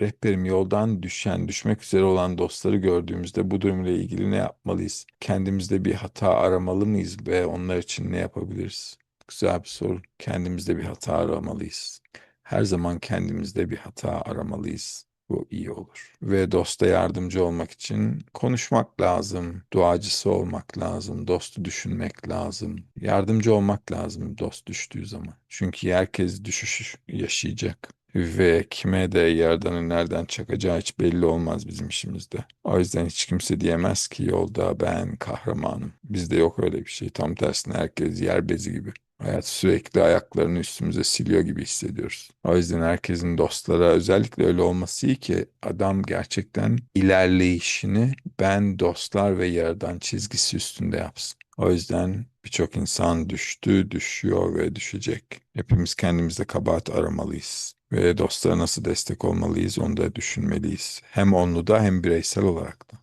rehberim yoldan düşen, düşmek üzere olan dostları gördüğümüzde bu durumla ilgili ne yapmalıyız? Kendimizde bir hata aramalı mıyız ve onlar için ne yapabiliriz? Güzel bir soru. Kendimizde bir hata aramalıyız. Her zaman kendimizde bir hata aramalıyız. Bu iyi olur. Ve dosta yardımcı olmak için konuşmak lazım, duacısı olmak lazım, dostu düşünmek lazım, yardımcı olmak lazım dost düştüğü zaman. Çünkü herkes düşüş yaşayacak. Ve kime de yerden nereden çakacağı hiç belli olmaz bizim işimizde. O yüzden hiç kimse diyemez ki yolda ben kahramanım. Bizde yok öyle bir şey. Tam tersine herkes yer bezi gibi. Hayat sürekli ayaklarını üstümüze siliyor gibi hissediyoruz. O yüzden herkesin dostlara özellikle öyle olması iyi ki adam gerçekten ilerleyişini ben dostlar ve yaradan çizgisi üstünde yapsın. O yüzden birçok insan düştü, düşüyor ve düşecek. Hepimiz kendimizde kabahat aramalıyız. Ve dostlara nasıl destek olmalıyız onu da düşünmeliyiz. Hem onlu da hem bireysel olarak da.